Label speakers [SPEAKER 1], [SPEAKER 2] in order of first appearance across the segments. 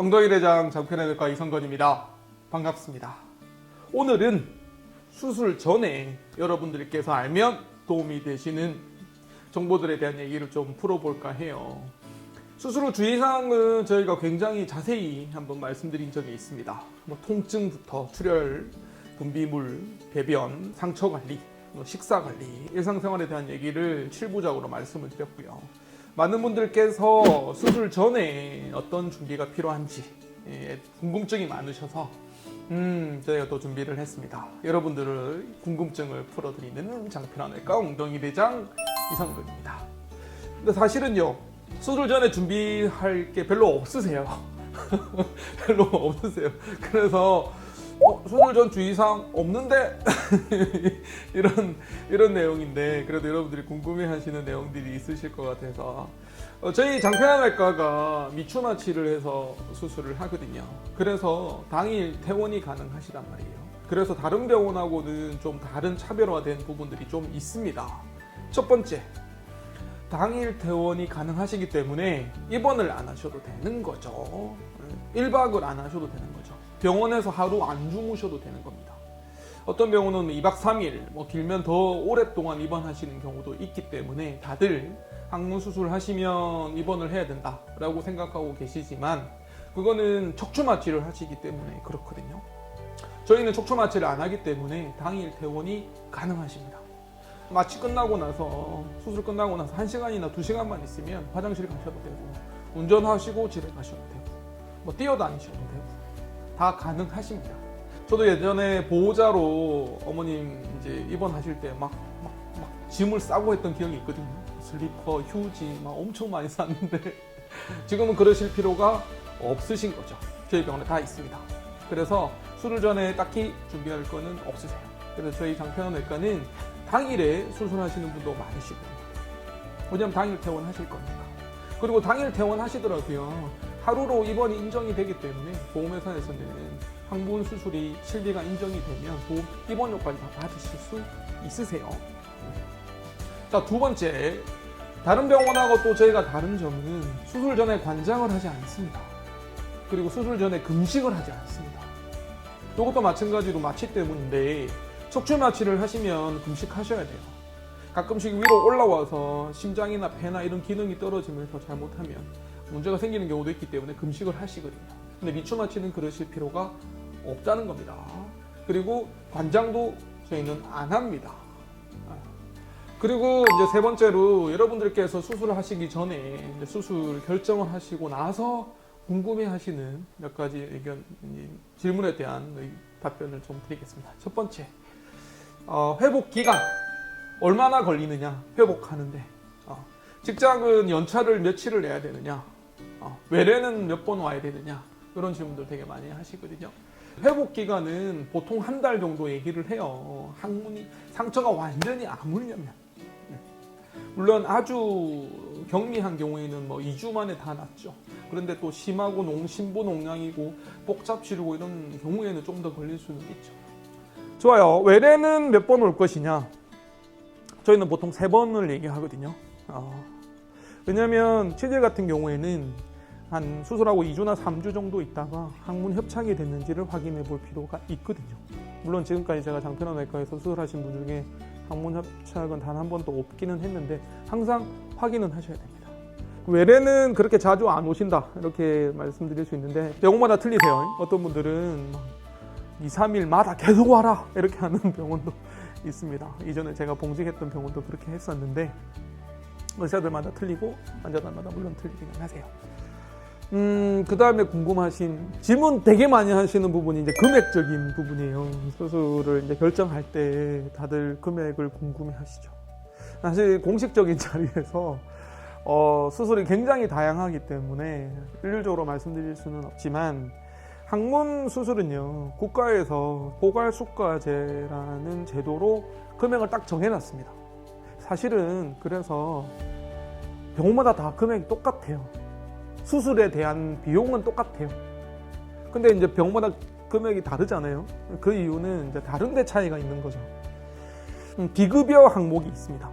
[SPEAKER 1] 엉덩이 대장 장편외과 이성건입니다. 반갑습니다. 오늘은 수술 전에 여러분들께서 알면 도움이 되시는 정보들에 대한 얘기를 좀 풀어볼까 해요. 수술 후 주의사항은 저희가 굉장히 자세히 한번 말씀드린 적이 있습니다. 뭐 통증부터 출혈, 분비물, 배변, 상처 관리, 뭐 식사 관리, 일상생활에 대한 얘기를 실부적으로 말씀을 드렸고요. 많은 분들께서 수술 전에 어떤 준비가 필요한지 예, 궁금증이 많으셔서 음, 저희가 또 준비를 했습니다. 여러분들의 궁금증을 풀어드리는 장편환외과 엉덩이 대장 이성근입니다. 근데 사실은요, 수술 전에 준비할 게 별로 없으세요. 별로 없으세요. 그래서 어, 수술 전 주의사항 없는데 이런 이런 내용인데 그래도 여러분들이 궁금해하시는 내용들이 있으실 것 같아서 어, 저희 장편환외과가 미추마취를 해서 수술을 하거든요. 그래서 당일 퇴원이 가능하시단 말이에요. 그래서 다른 병원하고는 좀 다른 차별화된 부분들이 좀 있습니다. 첫 번째, 당일 퇴원이 가능하시기 때문에 입원을 안 하셔도 되는 거죠. 1박을 안 하셔도 되는 거죠. 병원에서 하루 안 주무셔도 되는 겁니다. 어떤 병원은 2박 3일, 뭐 길면 더 오랫동안 입원하시는 경우도 있기 때문에 다들 항문 수술 하시면 입원을 해야 된다라고 생각하고 계시지만 그거는 척추 마취를 하시기 때문에 그렇거든요. 저희는 척추 마취를 안 하기 때문에 당일 퇴원이 가능하십니다. 마취 끝나고 나서 수술 끝나고 나서 1시간이나 2시간만 있으면 화장실 가셔도 되고 운전하시고 집에 가셔도 되고 뭐 뛰어다니셔도 되고 다 가능하십니다. 저도 예전에 보호자로 어머님 이제 입원하실 때 막 막, 막 짐을 싸고 했던 기억이 있거든요. 슬리퍼, 휴지 막 엄청 많이 쌌는데 지금은 그러실 필요가 없으신 거죠. 저희 병원에 다 있습니다. 그래서 수술 전에 딱히 준비할 거는 없으세요. 그래서 저희 장편외과는 당일에 수술하시는 분도 많으시고 왜냐면 당일 퇴원하실 거니까 그리고 당일 퇴원하시더라고요 하루로 입원이 인정이 되기 때문에 보험회사에서는 항문 수술이 실비가 인정이 되면 보험 입원료까지 다 받으실 수 있으세요. 자 두 번째. 다른 병원하고 또 저희가 다른 점은 수술 전에 관장을 하지 않습니다. 그리고 수술 전에 금식을 하지 않습니다. 이것도 마찬가지로 마취 때문인데 척추 마취를 하시면 금식하셔야 돼요. 가끔씩 위로 올라와서 심장이나 폐나 이런 기능이 떨어지면서 잘못하면 문제가 생기는 경우도 있기 때문에 금식을 하시거든요. 근데 미추 마취는 그러실 필요가 없다는 겁니다. 그리고 관장도 저희는 안 합니다. 아. 그리고 이제 세 번째로 여러분들께서 수술을 하시기 전에 수술 결정을 하시고 나서 궁금해 하시는 몇 가지 의견 이 질문에 대한 의- 답변을 좀 드리겠습니다. 첫 번째, 어, 회복 기간 얼마나 걸리느냐 회복하는데 어, 직장은 연차를 며칠을 내야 되느냐 어, 외래는 몇 번 와야 되느냐 이런 질문들 되게 많이 하시거든요. 회복 기간은 보통 한 달 정도 얘기를 해요. 항문이 상처가 완전히 아물려면 네. 물론 아주 경미한 경우에는 뭐 2주 만에 다 낫죠. 그런데 또 심하고 농, 심부 농양이고 복잡 치르고 이런 경우에는 좀 더 걸릴 수는 있죠. 좋아요. 외래는 몇 번 올 것이냐? 저희는 보통 세 번을 얘기하거든요. 어, 왜냐하면 체질 같은 경우에는 한 수술하고 2주나 3주 정도 있다가 항문 협착이 됐는지를 확인해 볼 필요가 있거든요. 물론 지금까지 제가 장편환외과에서 수술하신 분 중에 항문 협착은 단 한 번도 없기는 했는데 항상 확인은 하셔야 됩니다. 외래는 그렇게 자주 안 오신다 이렇게 말씀드릴 수 있는데 병원마다 틀리세요. 어떤 분들은 막 2, 3일마다 계속 와라 이렇게 하는 병원도 있습니다. 이전에 제가 봉직했던 병원도 그렇게 했었는데 의사들마다 틀리고 환자들마다 물론 틀리긴 하세요. 음, 그 다음에 궁금하신 질문 되게 많이 하시는 부분이 이제 금액적인 부분이에요. 수술을 이제 결정할 때 다들 금액을 궁금해 하시죠. 사실 공식적인 자리에서 어, 수술이 굉장히 다양하기 때문에 일률적으로 말씀드릴 수는 없지만 항문 수술은요 국가에서 포괄수가제라는 제도로 금액을 딱 정해놨습니다. 사실은 그래서 병원마다 다 금액이 똑같아요. 수술에 대한 비용은 똑같아요. 근데 이제 병마다 금액이 다르잖아요. 그 이유는 이제 다른데 차이가 있는 거죠. 음, 비급여 항목이 있습니다.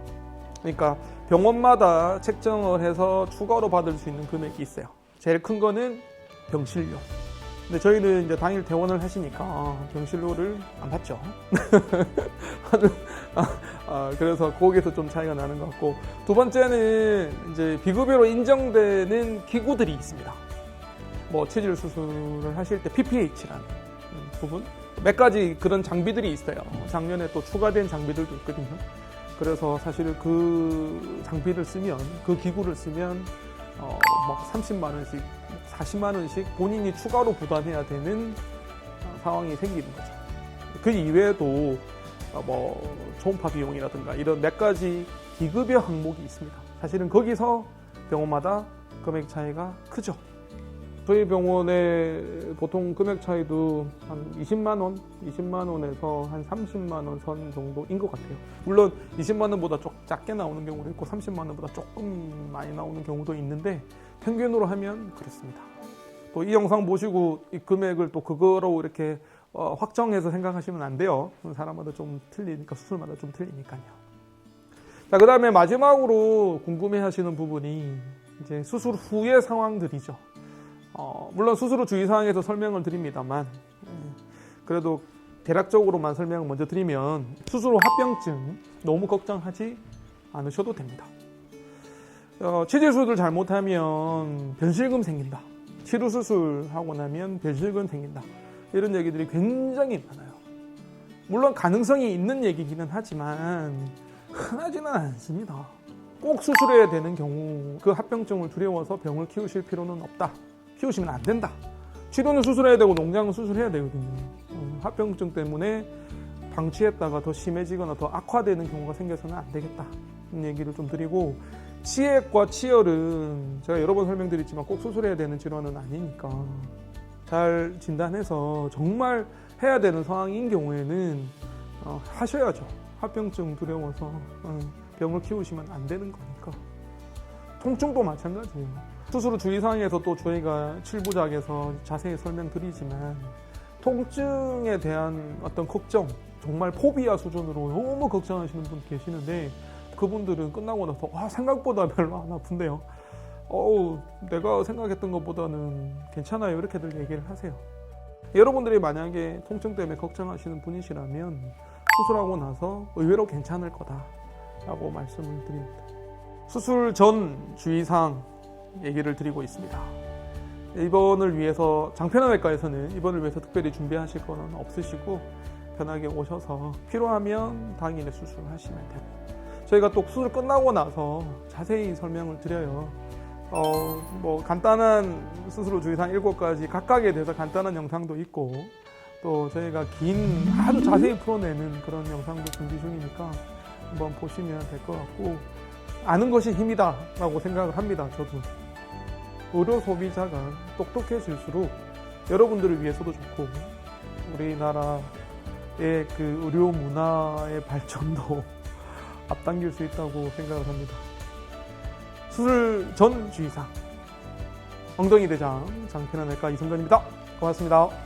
[SPEAKER 1] 그러니까 병원마다 책정을 해서 추가로 받을 수 있는 금액이 있어요. 제일 큰 거는 병실료. 근데 저희는 이제 당일 퇴원을 하시니까 병실료를 안 받죠. 아, 아, 그래서 거기에서 좀 차이가 나는 것 같고 두 번째는 이제 비급여로 인정되는 기구들이 있습니다. 뭐 체질 수술을 하실 때 PPH라는 부분 몇 가지 그런 장비들이 있어요. 작년에 또 추가된 장비들도 있거든요. 그래서 사실 그 장비를 쓰면 그 기구를 쓰면 어, 막 30만 원씩, 40만 원씩 본인이 추가로 부담해야 되는 어, 상황이 생기는 거죠. 그 이외에도 어, 뭐 초음파 비용이라든가 이런 몇 가지 기급여 항목이 있습니다. 사실은 거기서 병원마다 금액 차이가 크죠. 저희 병원에 보통 금액 차이도 한 20만 원, 20만 원에서 한 30만 원 선 정도인 것 같아요. 물론 20만 원보다 좀 작게 나오는 경우도 있고 30만 원보다 조금 많이 나오는 경우도 있는데 평균으로 하면 그렇습니다. 또 이 영상 보시고 이 금액을 또 그거로 이렇게 어, 확정해서 생각하시면 안 돼요. 사람마다 좀 틀리니까 수술마다 좀 틀리니까요. 자, 그다음에 마지막으로 궁금해 하시는 부분이 이제 수술 후의 상황들이죠. 어, 물론 수술 후 주의 사항에서 설명을 드립니다만 예, 그래도 대략적으로만 설명을 먼저 드리면 수술 후 합병증 너무 걱정하지 않으셔도 됩니다. 어, 치질 수술 잘못하면 변실금 생긴다. 치료 수술 하고 나면 변실금 생긴다. 이런 얘기들이 굉장히 많아요. 물론 가능성이 있는 얘기기는 하지만 흔하지는 않습니다. 꼭 수술해야 되는 경우 그 합병증을 두려워서 병을 키우실 필요는 없다. 키우시면 안 된다. 치료는 수술해야 되고 농장은 수술해야 되거든요. 어, 합병증 때문에 방치했다가 더 심해지거나 더 악화되는 경우가 생겨서는 안 되겠다. 이 얘기를 좀 드리고 치액과 치열은 제가 여러 번 설명드렸지만 꼭 수술해야 되는 질환은 아니니까 잘 진단해서 정말 해야 되는 상황인 경우에는 어, 하셔야죠. 합병증 두려워서 어, 병을 키우시면 안 되는 거니까. 통증도 마찬가지예요. 후 주의사항에서 또 저희가 7부작에서 자세히 설명드리지만 통증에 대한 어떤 걱정, 정말 포비아 수준으로 너무 걱정하시는 분 계시는데 그분들은 끝나고 나서 아, 생각보다 별로 안 아픈데요. 어우, 내가 생각했던 것보다는 괜찮아요. 이렇게들 얘기를 하세요. 여러분들이 만약에 통증 때문에 걱정하시는 분이시라면 수술하고 나서 의외로 괜찮을 거다라고 말씀을 드립니다. 수술 전 주의사항 얘기를 드리고 있습니다. 입원을 위해서 장편외과에서는 입원을 위해서 특별히 준비하실 거는 없으시고 편하게 오셔서 필요하면 당일에 수술하시면 됩니다. 저희가 또 수술 끝나고 나서 자세히 설명을 드려요. 어, 뭐 간단한 수술 주의사항 7가지 각각에 대해서 간단한 영상도 있고 또 저희가 긴 아주 자세히 풀어내는 그런 영상도 준비 중이니까 한번 보시면 될 것 같고 아는 것이 힘이다 라고 생각을 합니다 저도. 의료 소비자가 똑똑해질수록 여러분들을 위해서도 좋고 우리나라의 그 의료 문화의 발전도 앞당길 수 있다고 생각을 합니다 수술 전 주의사항 엉덩이 대장 장편환외과 이성근입니다. 고맙습니다